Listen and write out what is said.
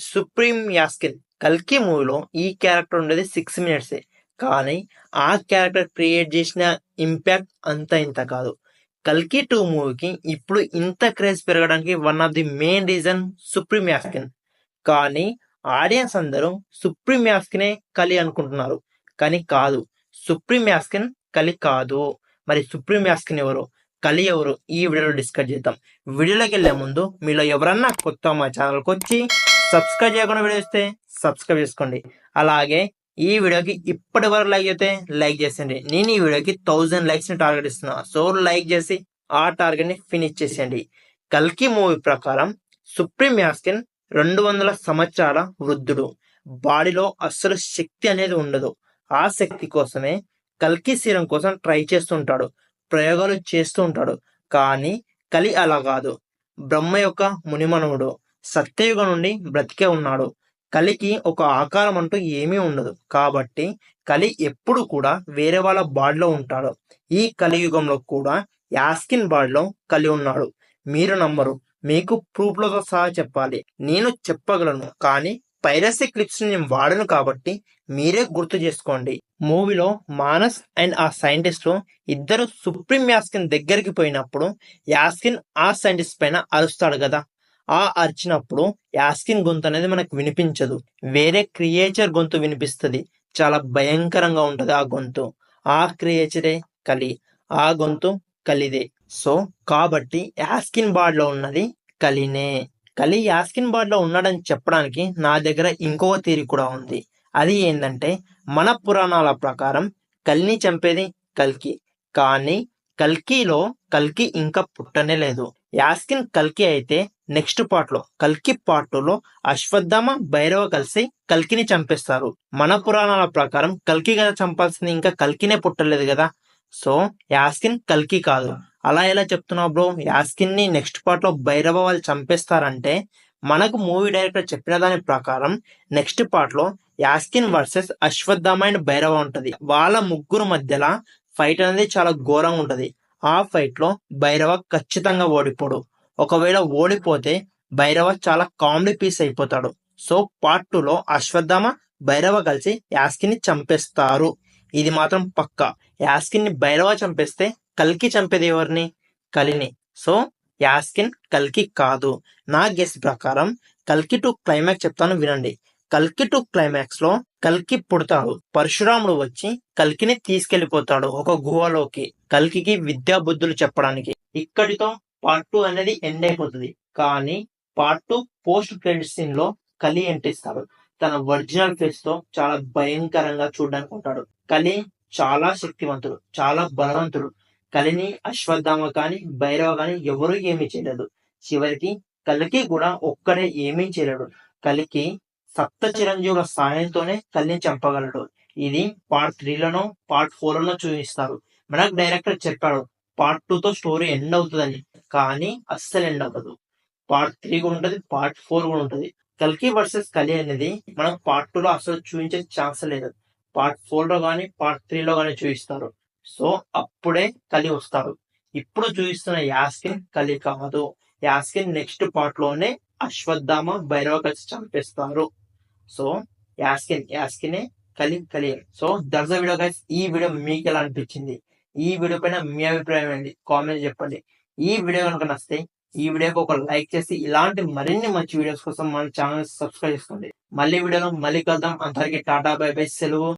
Supreme యాస్కిన్ కల్కి మూవీలో ఈ క్యారెక్టర్ ఉండేది సిక్స్ మినిట్సే కానీ ఆ క్యారెక్టర్ క్రియేట్ చేసిన ఇంపాక్ట్ అంత ఇంత కాదు. కల్కి టూ మూవీకి ఇప్పుడు ఇంత క్రేజ్ పెరగడానికి one of the main reason supreme Yaskin. కానీ ఆడియన్స్ అందరూ సుప్రీం యాస్కినే కలి అనుకుంటున్నారు. కానీ కాదు. సుప్రీం యాస్కిన్ కలి కాదు. మరి సుప్రీం యాస్కిన్ ఎవరు? కలి ఎవరు? ఈ వీడియోలో డిస్కస్ చేద్దాం. వీడియోలోకి వెళ్ళే ముందు మీలో ఎవరన్నా కొత్త మా ఛానల్కి వచ్చి సబ్స్క్రైబ్ చేయకుండా వీడియో ఇస్తే సబ్స్క్రైబ్ చేసుకోండి. అలాగే ఈ వీడియోకి ఇప్పటి వరకు లైక్ అయితే లైక్ చేసేయండి. నేను ఈ వీడియోకి థౌజండ్ లైక్స్ని టార్గెట్ ఇస్తున్నా సో లైక్ చేసి ఆ టార్గెట్ని ఫినిష్ చేసేయండి. కల్కి మూవీ ప్రకారం సుప్రీం యాస్కిన్ రెండు వందల సంవత్సరాల వృద్ధుడు. బాడీలో అస్సలు శక్తి అనేది ఉండదు. ఆ శక్తి కోసమే కల్కి సీరం కోసం ట్రై చేస్తుంటాడు ప్రయోగాలు చేస్తూ ఉంటాడు. కానీ కలి అలా కాదు. బ్రహ్మ యొక్క మునిమనవుడు. సత్యయుగం నుండి బ్రతికే ఉన్నాడు. కలికి ఒక ఆకారం అంటూ ఏమీ ఉండదు. కాబట్టి కలి ఎప్పుడు కూడా వేరే వాళ్ళ బాడీలో ఉంటాడు. ఈ కలియుగంలో కూడా యాస్కిన్ బాడీలో కలి ఉన్నాడు. మీరు నమ్మరు. మీకు ప్రూఫ్లతో సహా చెప్పాలి. నేను చెప్పగలను. కానీ పైరసీ క్లిప్స్ నేను వాడను కాబట్టి మీరే గుర్తు చేసుకోండి. మూవీలో మానస్ అండ్ ఆ సైంటిస్ట్ ఇద్దరు సుప్రీం యాస్కిన్ దగ్గరికి పోయినప్పుడు యాస్కిన్ ఆ సైంటిస్ట్ పైన అరుస్తాడు కదా. ఆ అరిచినప్పుడు యాస్కిన్ గొంతు అనేది మనకు వినిపించదు. వేరే క్రియేచర్ గొంతు వినిపిస్తుంది. చాలా భయంకరంగా ఉంటుంది ఆ గొంతు. ఆ క్రియేచరే కలి ఆ గొంతు కలిదే. సో కాబట్టి యాస్కిన్ బాడ్లో ఉన్నది కలినే. కలి యాస్కిన్ బాడ్లో ఉన్నాడని చెప్పడానికి నా దగ్గర ఇంకొక థీరీ కూడా ఉంది. అది ఏంటంటే మన పురాణాల ప్రకారం కలిని చంపేది కల్కి. కానీ కల్కిలో కల్కి ఇంకా పుట్టనే లేదు. యాస్కిన్ కల్కి అయితే నెక్స్ట్ పార్ట్లో కల్కి పార్ట్లో అశ్వత్థామ భైరవ కలిసి కల్కిని చంపేస్తారు. మన పురాణాల ప్రకారం కల్కి కదా చంపాల్సింది ఇంకా కల్కినే పుట్టలేదు కదా. సో యాస్కిన్ కల్కి కాదు. అలా ఎలా చెప్తున్నావు బ్రో? యాస్కిన్ని నెక్స్ట్ పార్ట్లో భైరవ వాళ్ళు చంపేస్తారంటే మనకు మూవీ డైరెక్టర్ చెప్పిన దాని ప్రకారం నెక్స్ట్ పార్ట్లో యాస్కిన్ వర్సెస్ అశ్వత్థామ అండ్ భైరవ ఉంటది. వాళ్ళ ముగ్గురు మధ్యలో ఫైట్ అనేది చాలా ఘోరంగా ఉంటది. ఆ ఫైట్లో భైరవ ఖచ్చితంగా ఓడిపోడు. ఒకవేళ ఓడిపోతే భైరవ చాలా కామెడీ పీస్ అయిపోతాడు. సో పార్ట్ టూలో అశ్వత్థామ భైరవ కలిసి యాస్కిన్ని చంపేస్తారు. ఇది మాత్రం పక్క. యాస్కిన్ని భైరవ చంపేస్తే కల్కి చంపేది ఎవరిని? కలిని సో యాస్కిన్ కల్కి కాదు. నా గెస్ ప్రకారం కల్కి టు క్లైమాక్స్ చెప్తాను వినండి. కల్కి టు క్లైమాక్స్లో కల్కి పుడతాడు. పరశురాముడు వచ్చి కల్కిని తీసుకెళ్ళిపోతాడు ఒక గుహలోకి. కల్కికి విద్యా బుద్ధులు చెప్పడానికి. ఇక్కడితో పార్ట్ టూ అనేది ఎండ్ అయిపోతుంది. కానీ పార్ట్ టూ పోస్ట్ క్రెడిట్ సీన్లో కలి ఎంటిస్తాడు తన ఒరిజినల్ ఫేస్తో చాలా భయంకరంగా చూడడానికి ఉంటాడు. కలి చాలా శక్తివంతుడు చాలా బలవంతుడు. కలిని అశ్వత్థామ కానీ భైరవ కానీ ఎవరు ఏమీ చేయలేదు. చివరికి కలికి కూడా ఒక్కడే ఏమీ చేయలేడు. కలికి సప్త చిరంజీవుల సాయంతోనే కలిని చంపగలడు. ఇది పార్ట్ త్రీలోనో పార్ట్ ఫోర్ లోనో చూపిస్తారు. మనకు డైరెక్టర్ చెప్పాడు పార్ట్ టూతో స్టోరీ ఎండ్ అవుతుందని. కానీ అస్సలు ఎండ్ అవ్వదు. పార్ట్ త్రీ కూడా ఉంటుంది పార్ట్ ఫోర్ కూడా ఉంటది. కల్కి వర్సెస్ కలి అనేది మనం పార్ట్ టూ లో అసలు చూపించే ఛాన్స్ లేదు. పార్ట్ ఫోర్లో కానీ పార్ట్ త్రీ లో కానీ చూపిస్తారు. సో అప్పుడే కలి వస్తారు. ఇప్పుడు చూపిస్తున్న యాస్కిన్ కలి కాదు. యాస్కిన్ నెక్స్ట్ పార్ట్లోనే అశ్వత్థామ భైరవ కలిసి చంపేస్తారు. సో యాస్కిన్ యాస్కినే కలి కలి. సో దర్శ వీడియో గైస్ ఈ వీడియో మీకు ఎలా అనిపించింది? ఈ వీడియో పైన మీ అభిప్రాయం ఏంటి? కామెంట్ చెప్పండి. ఈ వీడియో కనుక నచ్చితే ఈ వీడియోకి ఒక లైక్ చేసి ఇలాంటి మరిన్ని మంచి వీడియోస్ కోసం మన ఛానల్ సబ్స్క్రైబ్ చేసుకోండి. మళ్ళీ వీడియోలో మళ్ళీ కలుద్దాం. అందరికి టాటా బై బై. సెలవు.